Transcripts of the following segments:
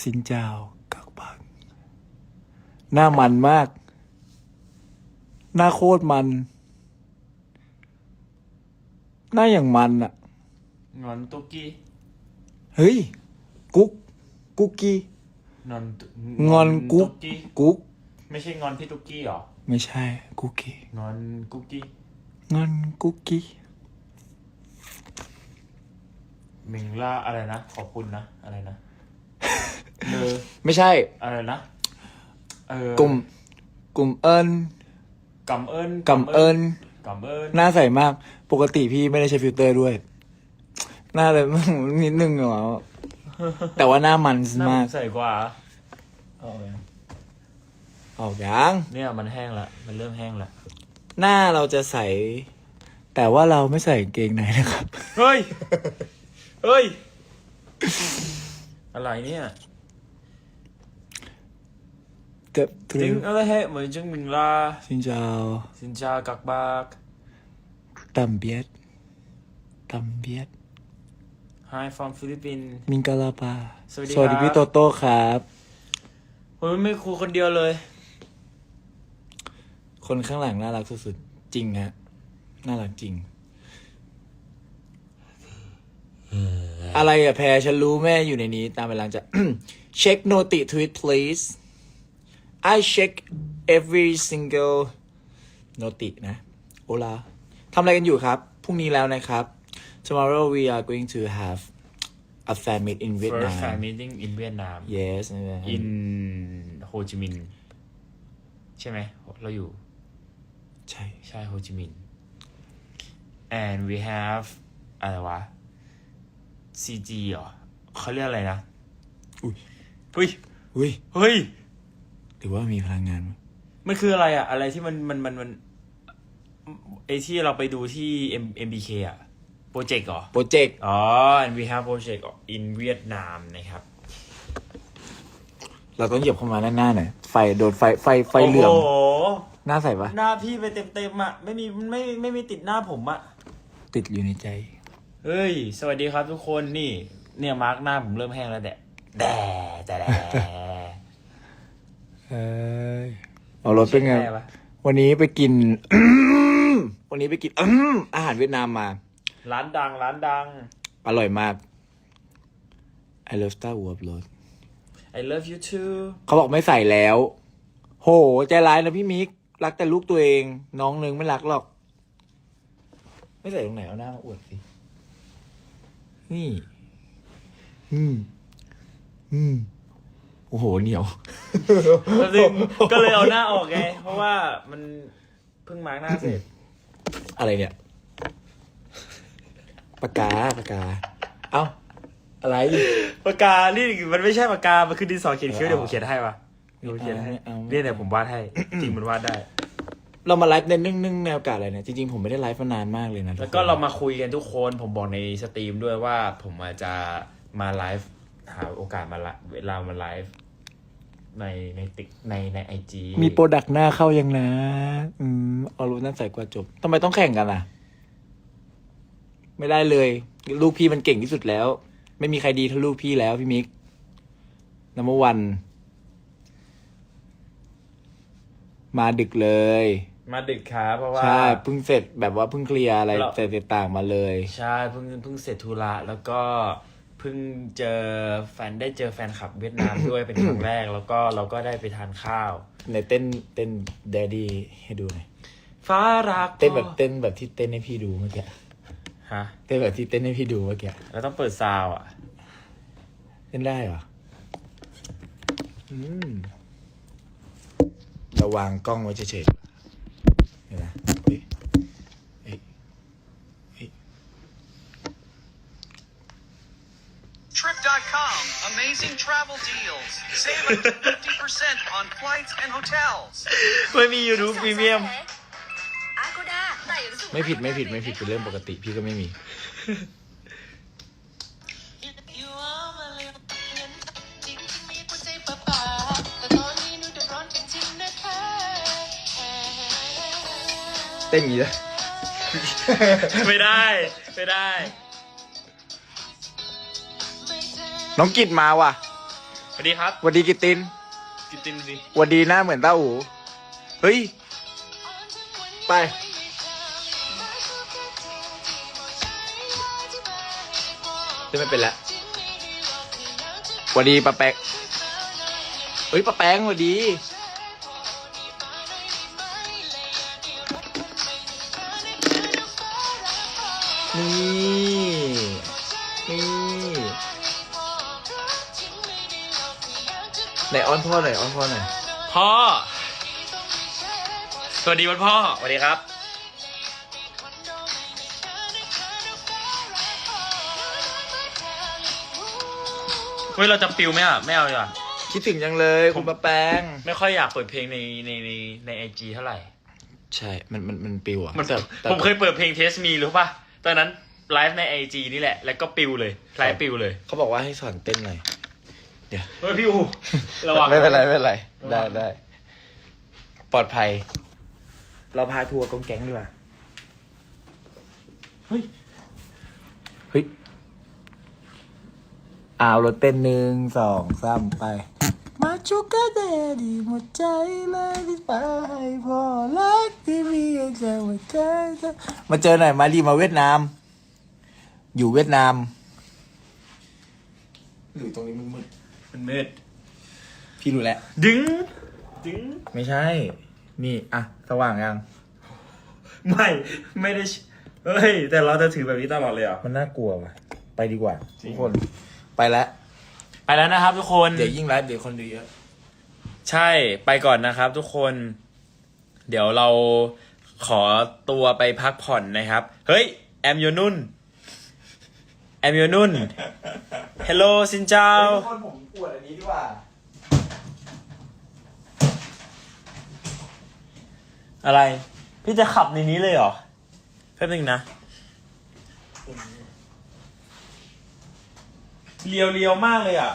สินเจ้ากักบังหน้ามันมาก หน้าโคตรมัน หน้าอย่างมันอะงอนตุกกี้เฮ้ย กุ๊ก กุ๊กกี้งอนตุงอนกุ๊ก กี้กุ๊ก ไม่ใช่งอนพี่ตุกกี้หรอ ไม่ใช่ กุ๊กกี้ งอนกุ๊กกี้งอนกุ๊กกี้มิงล่าอะไรนะ ขอบคุณนะ อะไรนะเลอ ไม่ใช่ อะไรนะเออกลุ่ม กลุ่มเอิญกำเอิญกำเอิญกำเอิญหน้าใสมาก ปกติพี่ไม่ได้ใช้ฟิลเตอร์ด้วย หน้าเลย นิดนึงเหรอแต่ว่าหน้ามันหน้าามมาก ใส่กว่าออกยังออกยังเนี่ยมันแห้งละมันเริ่มแห้งละหน้าเราจะใส แต่ว่าเราไม่ใส่กางเกงในนะครับ เฮ้ย เฮ้ย อะไรเนี่ย เจ็บตรึ tính ง ở đây hệ mới chứng mình là สินเจ้า xin chào các bác ตัมเบียดตัมเบียด hi from Philippines มิงกาลาปาสวัสดีสวัสดีครับ พี่โตโต้ครับ ผมไม่ครูคนเดียวเลย คนข้างหลังน่ารักสุดๆ จริงฮะ น่ารักจริง อะไรอะแพรฉันรู้แม่อยู่ในนี้ ตามเวลาจะ เช็คโนติทวิต please I check every single โนตินะโอลาทำอะไรกันอยู่ครับ พรุ่งนี้แล้วนะครับ tomorrow we are going to have a fan meet in first Vietnam fan meeting in Vietnam yes in Ho Chi Minh ใช่ไหม เราอยู่ ใช่ ใช่ โฮจิมินห์ and we have อะไรวะ CG เหรอเขาเรียกอะไรนะ อุ้ยเฮ้ย อุ้ย เฮ้ย หรือว่ามีพลังงานมั้ยมันคืออะไรอะอะไรที่มันมันมันมันไอที่เราไปดูที่ M MBK อะโปรเจกต์เหรอ โปรเจกต์อ๋อ and we have project in Vietnam นะครับ เราต้องเหยียบเข้ามาด้านหน้าหน่อยไฟโดนไฟไฟไฟเหลื่อมโอ้โห หน้าใสปะหน้าพี่ไปเต็มๆอะไม่มีไม่ไม่มีติดหน้าผมอะติดอยู่ในใจ เฮ้ย สวัสดีครับทุกคนนี่ เนี่ยมาร์กหน้าผมเริ่มแห้งแล้วแดะแดะแต่แดะ เอ้ยเอารถเป็นไงแม่ปะวันนี้ไปกิน วันนี้ไปกิน อาหารเวียดนามมา ร้านดังร้านดัง อร่อยมาก I love Star Wars รถ I love you too เขาบอกไม่ใส่แล้ว โห ใจร้ายนะพี่มิก รักแต่ลูกตัวเอง น้องนึงไม่รักหรอก ไม่ใส่ตรงไหนเอาหน้ามาอวดสิ นี่ อืม อืม โอ้โหเหนียวก็เลยก็เลยเอาหน้าออกไง เพราะว่ามันเพิ่งมาร์กหน้าเสร็จ อะไรเนี่ยปากกาปากกา เอ้าอะไรปากกา นี่มันไม่ใช่ปากกา มันคือดินสอเขียนคิ้วเอาเดี๋ยวผมเขียนให้ปะเดี๋ยวผมเขียนให้เอาเอา เนี่ยเดี๋ยวผมวาดให้ จริงมันวาดได้ เรามาไลฟ์ในนึ่งนึ่งแนวกาอะไรเนี่ยจริงๆผมไม่ได้ไลฟ์มานานมากเลยนะแล้วก็เรามาคุยกันทุกคน ผมบอกในสตรีมด้วยว่าผมอาจจะมาไลฟ์หาโอกาสมาละเวลามาไลฟ์ ในในติ๊กในในไอจีมีโปรดักต์หน้าเข้ายังนะ อืมเอารูปนั้นใส่กว่าจบทำไมต้องแข่งกันอะ ไม่ได้เลย ลูกพี่มันเก่งที่สุดแล้ว ไม่มีใครดีเท่าลูกพี่แล้วพี่มิกนัมวัน มาดึกเลย มาดึกครับเพราะว่า ใช่เพิ่งเสร็จแบบว่าเพิ่งเคลียร์อะไรเรา เสร็จต่างมาเลย ใช่เพิ่งเพิ่งเสร็จธุระแล้วก็เพิ่งเจอแฟนได้เจอแฟนคลับเวียดนามด้วยเป็นครั้งแรก แล้วก็เราก็ได้ไปทานข้าวในเต้นเต้นแดดดี้ให้ดูหน่อยฟ้ารักเต้นแบบเต้นแบบที่เต้นให้พี่ดูเมื่อกี้ฮะเต้นแบบที่เต้นให้พี่ดูเมื่อกี้เราต้องเปิดซาวด์อะ เต้นได้เหรออืมระวางกล้องไว้เฉยๆเห็นไหมเฮ้ยเฮ้ยเฮ้ย Trip.com, amazing travel deals. Save up to 50% on flights and hotels. ไม่มี YouTube Premium อากูดาแต่อย่ารู้สึกไม่ผิดไม่ผิดไม่ผิดเป็นเรื่องปกติพี่ก็ไม่มีเต้นอย่างนี้เลยไม่ได้ ไม่ได้ น้องกิดมาว่ะสวัสดีครับหวัดดีกิตตินกิตตินสิหวัดดีหน้าเหมือนเต้าหูเฮ้ย ไป จะไม่เป็นละหวัดดีปะแป๊กเฮ้ยปะแป้งหวัดดี ไหนอ้อนพ่อหน่อยอ้อนพ่อหน่อยพ่อ สวัสดีวันพ่อ สวัสดีครับ เฮ้ย เราจะปิวไหมอะ ไม่เอาดีกว่า คิดถึงยังเลยคุณปะแป้งไม่ค่อยอยากเปิดเพลงในในในในไอจีเท่าไหร่ ใช่ มันมันมันปิวอะมันแต่แต่ผมเคยเปิดเพลงเทสมีรู้ป่ะ ตอนนั้นไลฟ์ในไอจีนี่แหละ แล้วก็ปิวเลยไลฟ์ปิวเลย เขาบอกว่าให้สอนเต้นหน่อย เฮ้ยพี่อูระวัง ไม่เป็นไรไม่เป็นไร ได้ได้ปลอดภัย เราพาทัวร์กองแก๊งดีกว่าเฮ้ยเฮ้ยเอารถเต้นหนึ่งสองสามไป มาชูกาเดดีหมดใจเลยที่ไปให้พ่อรักที่มีใจหัวใจเธอมาเจอหน่อยมาดีมาเวียดนาม อยู่เวียดนาม หรือตรงนี้มึงมืด มันมืดพี่รู้แล้ว ดึง ดึง ไม่ใช่ นี่ อะ สว่างยัง ไม่ ไม่ได้ชเฮ้ย แต่เราจะถือแบบนี้ตลอดเลยเหรอะมันน่ากลัวว่ะ ไปดีกว่าทุกคน ไปแล้ว ไปแล้วนะครับทุกคน เดี๋ยวยิ่งไลฟ์เดี๋ยวคนดูเยอะ ใช่ไปก่อนนะครับทุกคน เดี๋ยวเราขอตัวไปพักผ่อนนะครับ เฮ้ย แอมโยนุ่น แอมโยนุ่นเฮลโลซินเจ้า ทุกคนผมปวดอันนี้ดีกว่า อะไร พี่จะขับในนี้เลยเหรอแป๊บนึงนะ เลียวเลียวๆมากเลยอะ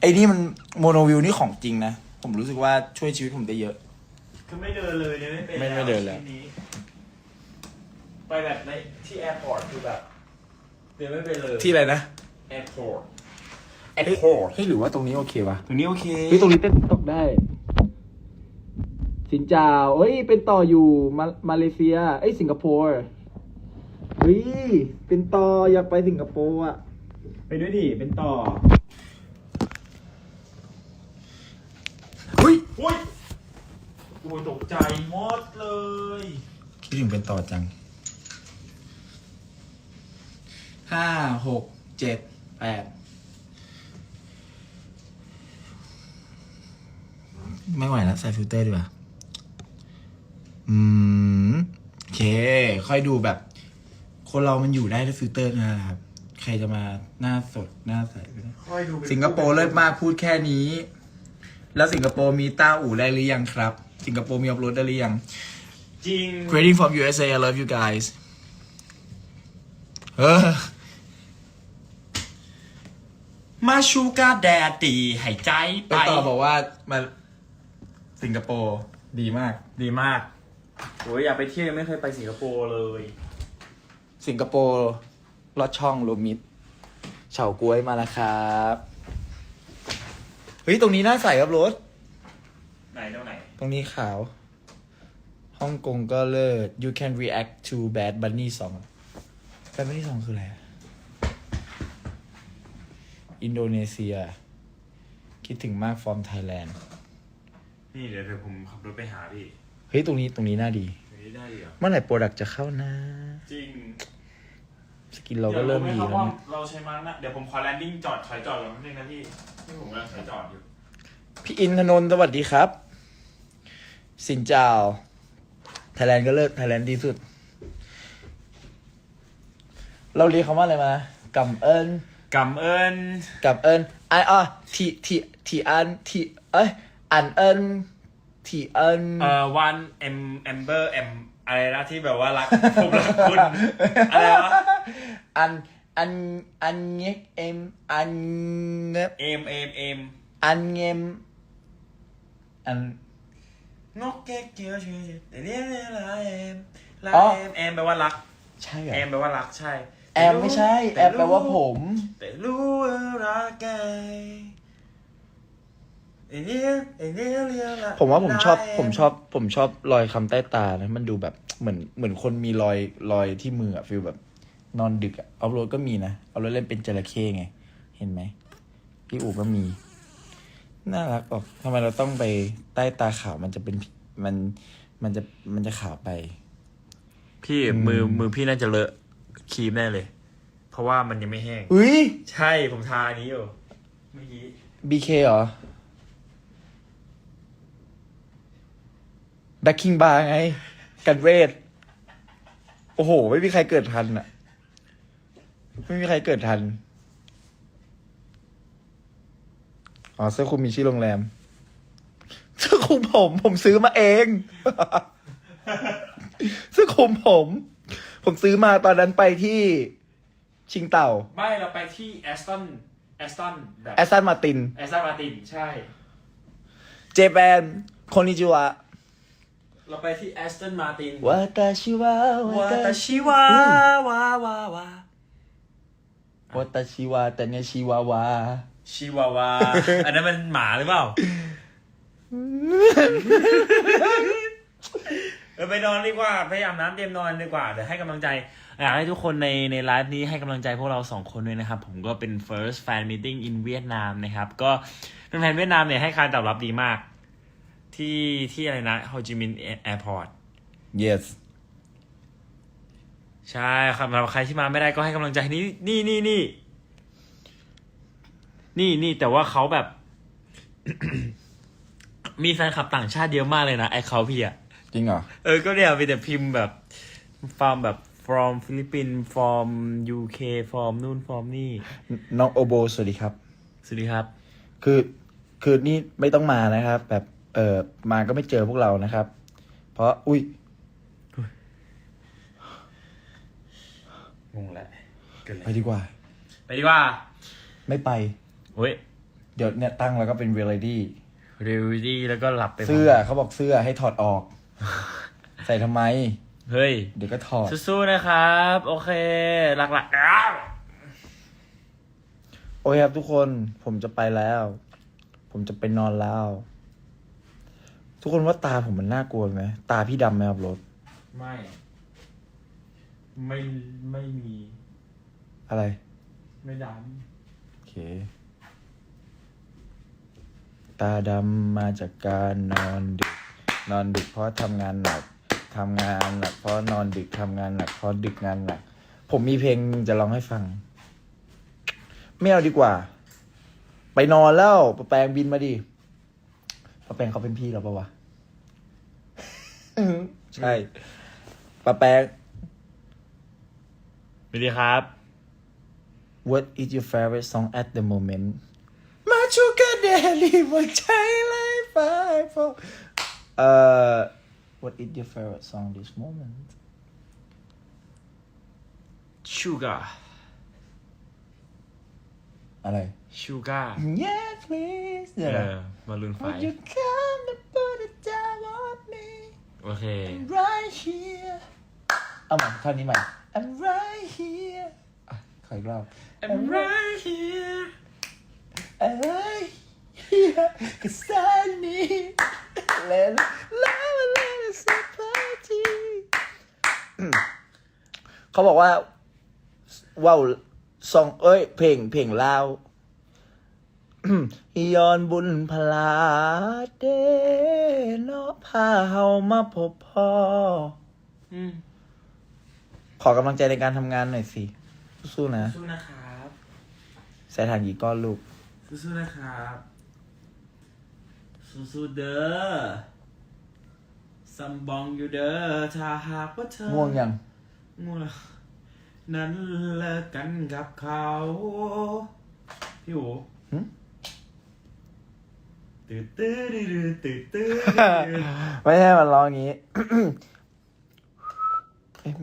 ไอ้นี่มันโมโนวิวนี่ของจริงนะ ผมรู้สึกว่าช่วยชีวิตผมได้เยอะ คือไม่เดินเลยเนี่ยไม่เป็นไม่ไม่เดินแล้ว ชีตนี้ ไปแบบในที่แอร์พอร์ตคือแบบเดินไม่เป็นเลยที่อะไรนะแอร์พอร์ตแอเฮ้ยร์พอร์ตเฮ้ยหรือว่าตรงนี้โอเควะตรงนี้โอเคเฮ้ยตรงนี้เต้นตกได้ สินจาวเฮ้ย เป็นต่ออยู่มามาเลเซีย เอ้ยสิงคโปร์เฮ้ยเป็นต่ออยากไปสิงคโปร์อะ ไปด้วยดิ เป็นต่อเฮ้ยอุ้ยโอ้ยตกใจหมดเลย คิดถึงเป็นต่อจัง ห้าหกเจ็ดแปดไม่ไหวแล้วใส่ฟิลเตอร์ดีกว่า อืม โอเค ค่อยดูแบบ คนเรามันอยู่ได้ด้วยฟิลเตอร์นะครับ ใครจะมาหน้าสดหน้าใสไปได้ ค่อยดูสิงคโปร์เลิศมากพูดแค่นี้ แล้วสิงคโปร์มีต้าอู่ได้หรือยังครับ สิงคโปร์มีอัพโหลดได้หรือยัง จริง Greeting from USA I love you guys เออ มาชูกาแดดดีหายใจไปต่อบอกว่ามาสิงคโปร์ดีมาก ดีมาก โอ้ยอยากไปเที่ยวยังไม่เคยไปสิงคโปร์เลย สิงคโปร์ลอดช่องรวมมิตรเฉาก้วยมาแล้วครับเฮ้ยตรงนี้น่าใส่ครับรถ ไหนตรงไหน ตรงนี้ขาวฮ่องกงก็เลิศ you can react to bad bunny song bad bunny song คืออะไรอะ อินโดนีเซีย คิดถึงมาก from Thailand นี่เดี๋ยวเดี๋ยวผมขับรถไปหาพี่เฮ้ยตรงนี้ตรงนี้น่าดีตรงนี้ได้ดีเหรอเมื่อไหร่โปรดักจะเข้านะ จริงสกินเราก็เริ่มดีแล้วเนี่ยเราใช้มาร์กนะเดี๋ยวผมขอแลนดิ้งจอดถอยจอดก่อนนิดนึงนะพี่นี่ผมกำลังถอยจอดอยู่พี่อินทนนท์สวัสดีครับ สินเจ้าไทยแลนด์ก็เลิศไทยแลนด์ดีสุด เราเรียกคำว่าอะไรมากำเอิญ กำเอิญกำเอิญไออะทีทีทีอันทีเอ้ยอันเอิญทีเอิญเอ่อวันเอ็มเอมเบอร์เอ็มอะไรนะที่แบบว่ารัก ผมรักคุณอะไรวะอันอันอันเงกเอ็มอันเงบเอ็มเอ็มเอ็มอันเงมอันนกแก้วเกียวชื่อแต่เรียกอะไรเอ็มลาอ๋อเอ็มเอ็มแปลว่ารัก ใช่เหรอเอ็มแปลว่ารักใช่ แอมไม่ใช่ แอมแปลว่าผม แต่รู้ว่ารักไงไอ้เนี่ยไอ้เนี่ยเรียกละผมว่าผมชอบได้ผมชอบ ผมชอบรอยคำใต้ตานะมันดูแบบเหมือนเหมือนคนมีรอยรอยที่มืออะฟีลแบบ นอนดึกอะเอาโรดก็มีนะเอาโรดเล่นเป็นจระเข้ไง เห็นไหมพี่อู๋ก็มี น่ารักออกทำไมเราต้องไปใต้ตาขาวมันจะเป็นมันมันจะมันจะขาวไป พี่มือมือพี่น่าจะเลอะ ครีมแน่เลย เพราะว่ามันยังไม่แห้ง อุ้ย ใช่ผมทาอันนี้อยู่เมื่อกี้บีเคเหรอแบ็คคิงบาร์ไง กันเวท โอ้โห ไม่มีใครเกิดทันอะไม่มีใครเกิดทัน อ๋อเสื้อคลุมมีชื่อโรงแรม เสื้อคลุมผม ผมซื้อมาเอง เสื้อคลุมผม ผมซื้อมาตอนนั้นไปที่ชิงเต่าไม่เราไปที่แอสตันแอสตันแบบแอสตันมาตินแอสตันมาตินใช่ เจแปนคนิจิวะเราไปที่แอสตันมาตินวาตาชิวะวาตาชิวะวาวาวาวาตาชิวะแต่เนี่ยชิวาวาชิวาวา อันนั้นมันหมาหรือเปล่า เออไปนอนดีกว่าพยายามน้ำเตรียมนอนดีกว่าเดี๋ยวให้กำลังใจอยากให้ทุกคนในในไลฟ์นี้ให้กำลังใจพวกเราสองคนด้วยนะครับ ผมก็เป็น first fan meeting in เวียดนามนะครับ ก็เป็นแฟนเวียดนามเนี่ยให้การตอบรับดีมาก ที่ที่อะไรนะโฮจิมินห์แอร์พอร์ต yes ใช่ครับสำหรับใครที่มาไม่ได้ก็ให้กำลังใจนี่นี่นี่นี่นี่นี่แต่ว่าเขาแบบ มีแฟนคลับต่างชาติเยอะมากเลยนะไอเขาพี่อะ จริงเหรอ เออ ก็เนี่ยมีแต่พิมพ์แบบ from แบบ from ฟิลิปปินส์ from UK from นู่น from นี่ น้องโอโบสวัสดีครับ สวัสดีครับ คือคือนี่ไม่ต้องมานะครับ แบบเออมาก็ไม่เจอพวกเรานะครับ เพราะอุ้ยงงแหละเกิดอะไรไปดีกว่า ไปดีกว่า ไม่ไป เฮ้ย เดี๋ยวเนี่ยตั้งแล้วก็เป็นเวล i ดี้ เรวดี้แล้วก็หลับไปเสื้อเขาบอกเสื้อให้ถอดออก ใส่ทำไม เฮ้ย เดี๋ยวก็ถอด สู้ๆนะครับ โอเค หลักๆอ้าวโอ้ยครับทุกคนผมจะไปแล้ว ผมจะไปนอนแล้ว ทุกคนว่าตาผมมันน่ากลัวไหมตาพี่ดำไหมครับรถไม่ ไม่ไม่มี อะไร ไม่ดโอเค ตาดำมาจากการนอนดึก นอนดึกเพราะทำงานหนักทำงานหนักเพราะนอนดึกทำงานหนักเพราะดึกงานหนัก ผมมีเพลงจะร้องให้ฟัง ไม่เอาดีกว่า ไปนอนแล้วปะแปงบินมาดิปะแปงเขาเป็นพี่เราปะวะใช่ปะแปงำสวัสดีครับ What is your favorite song at the moment มาชูกาเดลีหัวใจเลยไป พอเอ่อ What is your favorite song this moment Sugar อะไร Sugar Yes please เอ เดี๋ยวนะ อ มาลุนไฟ Would you come and put it down on me โอเค right here เอาใหม่ท่อนนี้ใหม่ I'm right here อ่ะขออีกรอบ I'm right here I'm right here cause I need let love and let it party เขาบอกว่าว้าวซองเอ้ย เพลงเพลงลาวย้อนบุญพลาเดเนาะพาเฮามาพบพ่ออืมขอกำลังใจในการทำงานหน่อยสิ สู้ๆนะ สู้นะครับใส่ถ่านกี่ก้อนลูก สู้ๆนะครับ สู้ๆเด้อซัมบองอยู่เด้อถ้าหากว่าเธอง่วงยังง่วงแล้วนั้นเลิกกันกับเขา พี่หูหึตื่นตื้อดื้อตื่นตื้อไม่ใช่มันร้องอย่างนี้เอ๊ะ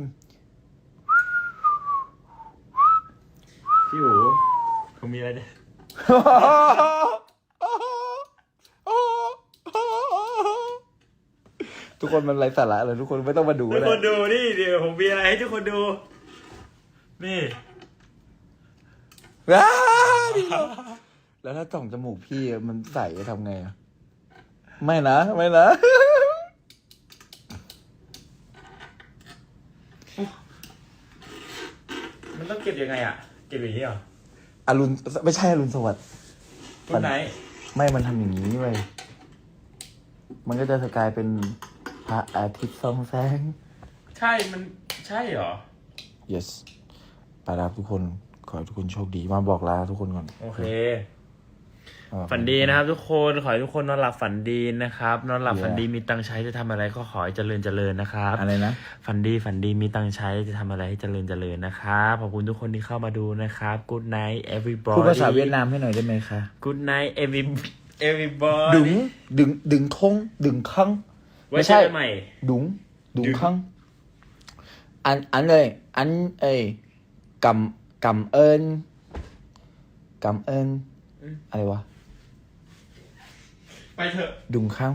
พี่หูผมมีอะไรเนี่ย ทุกคนมันไร้สาระเลยทุกคนไม่ต้องมาดูทุกเลคนยดูนี่เดี๋ยวผมมีอะไรให้ทุกคนดู นี่ว้าพี่เราแล้วถ้าจ่องจมูกพี่อะมันใสจะทำไงอะไม่นะไม่นะ มันต้องเก็บยังไงอะ เก็บอย่างนี้เหรออรุณไม่ใช่อรุณสวัสดิ์ คุณไหน ไม่มันทำอย่างนี้เว้ยมันก็จะกลายเป็นพ ระอาทิตย์ส่องแสง ใช่มันใช่เหรอ yes ไปแล้วทุกคนขอให้ทุกคนโชคดีมาบอกลาทุกคนก่อนโอเค อ่า ฝันดีนะครับทุกคนขอให้ทุกคนนอนหลับฝันดีนะครับ นอนหลับ Yeah ฝันดีมีตังค์ใช้จะทำอะไรก็ขอให้เจริญเจริญนะครับ อะไรนะ ฝันดีฝันดีมีตังค์ใช้จะทำอะไรให้เจริญเจริญนะครับขอบคุณทุกคนที่เข้ามาดูนะครับ Good night everybody พูดภาษาเวียดนามให้หน่อยได้ไหมคะ Good night every everybody ดึงดึงดึงคงดึงคัง ไว้ใช่ใหม่ดุงดุงดึงคังอันอันเลย อันเอ้ยกำกำเอิญกำเอิญอะไรวะ ไปเถอะ ดุงคัง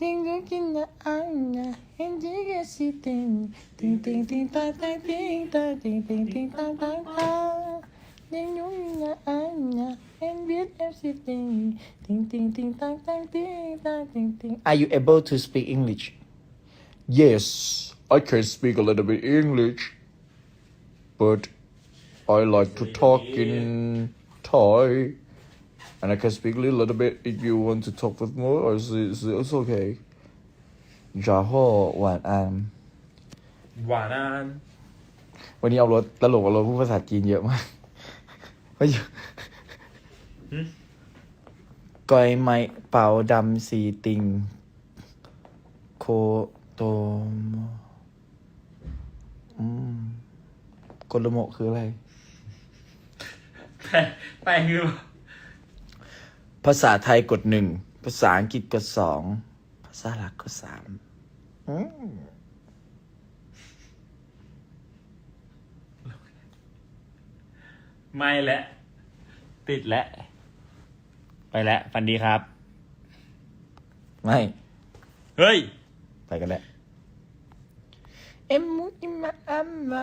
Ting ting ting da anga, and you get si ting, ting ting ting ta ta ting ta ting ting ting ta ta ta. Ting you da anga, and biết em si ting, ting ting ting ta ta ting ta ting ting. Are you able to speak English? Yes, I can speak a little bit English, but I like to talk in Thai. And I can speak a little bit if you want to talk with more, or it's, it's, it's okay. จาโฮหวานอาม หวานอัน วันนี้เอารถตลกเอารถพูดภาษาจีนเยอะมาก ไม่อยู่กอยไม้เป่าดำสีติง โคโตโมอืมโกโลโมะคืออะไรไปไปคือภาษาไทยกดหนึ่ง ภาษาอังกฤษกดสอง ภาษาหลักกดสามอืม ไม่แล้วติดแล้วไปแล้วฝันดีครับ ไม่ เฮ้ย ไปกันแล้วเอ็มมุอิมาอัมมา